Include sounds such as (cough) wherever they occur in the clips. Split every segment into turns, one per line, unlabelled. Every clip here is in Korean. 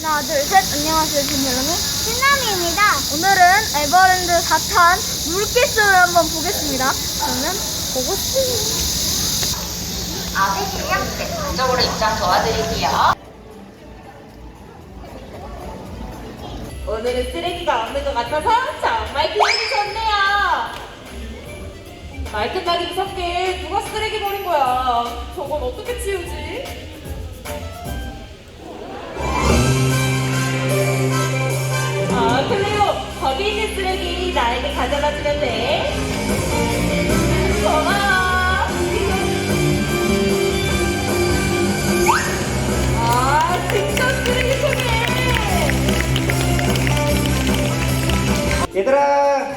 하나, 둘, 셋. 안녕하세요. 김혜롱이 신남이입니다. 오늘은 에버랜드 4탄 물기술을 한번 보겠습니다. 저는 보고 싶습니다.
아, 네, 네, 이쪽으로 입장 도와드릴게요.
오늘은 쓰레기가 없는 것 같아서 정말 기분이 좋네요. 말끝나기 무섭게 누가 쓰레기 버린 거야? 저건 어떻게 치우지? 거기 있는 쓰레기 나에게 가져다 주면 돼. 고마워. 아, 진짜 쓰레기통이네.
얘들아!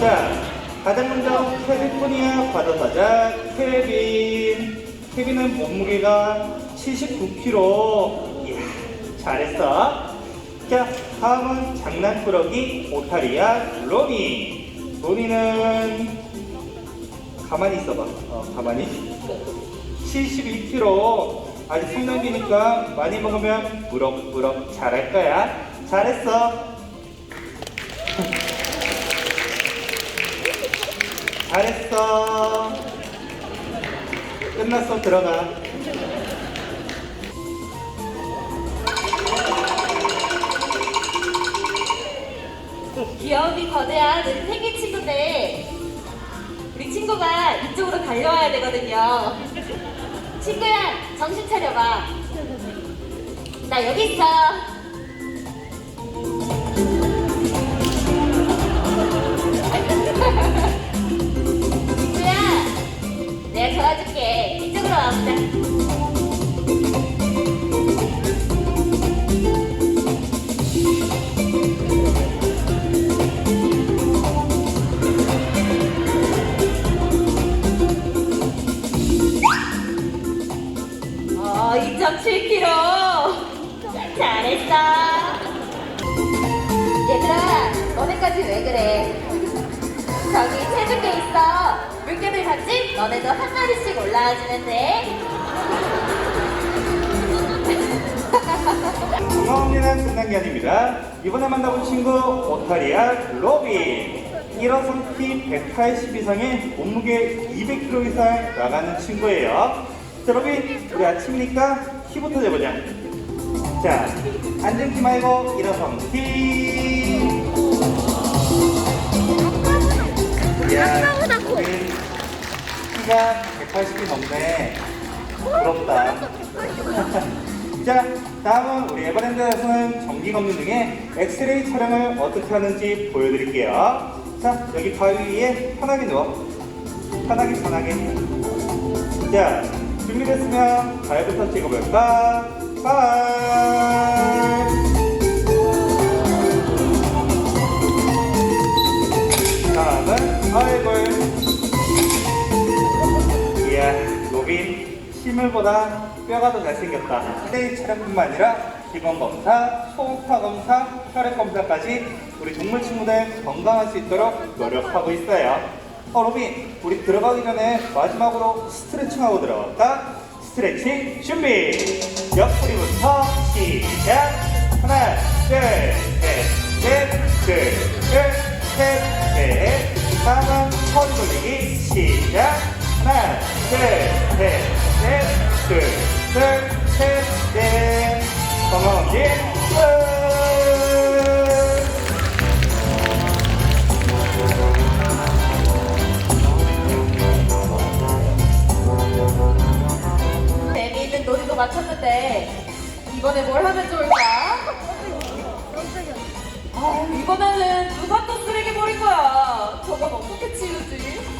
자, 가장 먼저 케빈뿐이야 받아가자. 케빈. 케빈은 몸무게가 79kg. 이야, 잘했어. 자, 다음은 장난꾸러기 오타리야 로니. 로니는 가만히 있어봐. 어, 가만히. 71kg. 아직 성장기니까 많이 먹으면 무럭무럭 잘할 거야. 잘했어. (laughs) 잘했어. 끝났어. 들어가.
거대한 우리 생일 친구인데 우리 친구가 이쪽으로 달려와야 되거든요. 친구야, 정신 차려봐. 나 여기 있어. (laughs) 친구야, 내가 도와줄게. 이쪽으로 와보자. 어, 2.7kg. 잘했어. 얘들아, 너네까지 왜 그래? 저기 체중계 있어. 물개를 받지? 너네도 한 마리씩 올라와 주면 돼.
고마움이란 끝난 게 아닙니다. 이번에 만나본 친구 오타리아 로빈. 일어선 키180 이상의 몸무게 200kg 이상 나가는 친구예요. 자, 로빈, 우리 아침이니까 키부터 재보자. 자, 앉은 키 말고. 이야, 로빈, 키가 180이 넘네. 부럽다. (laughs) 자, 다음은 우리 에버랜드에서는 전기가 없는 중에 엑스레이 촬영을 어떻게 하는지 보여드릴게요. 자, 여기 바위 위에 편하게 누워. 편하게, 편하게. 자, 준비됐으면 발부터 찍어볼까? 발! 다음은 얼굴. 이야, 로빈 실물보다 뼈가 더 잘생겼다. 스테이 촬영뿐만 아니라 기본 검사, 초음파 검사, 혈액 검사까지 우리 동물 친구들 건강할 수 있도록 노력하고 있어요. 어, 로빈, 우리 들어가기 전에 마지막으로 스트레칭하고 들어갈까? 스트레칭 준비! 옆구리부터 시작! 하나, 둘, 셋, 넷, 둘, 셋, 셋, 넷. 다음은 허리 돌리기 시작! 하나, 둘, 셋,
마쳤는데 이번에 뭘 하면 좋을까? 아, 이번에는 누가 또 쓰레기 버린 거야? 저건 어떻게 치우지?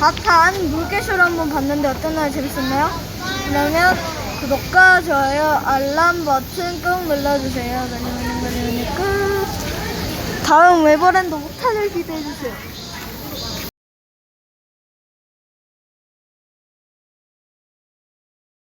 바탄 물개쇼를 한번 봤는데 어땠나요? 재밌었나요? 그러면 구독과 좋아요, 알람 버튼 꾹 눌러주세요. 그 다음 에버랜드 못탄을 기대해주세요.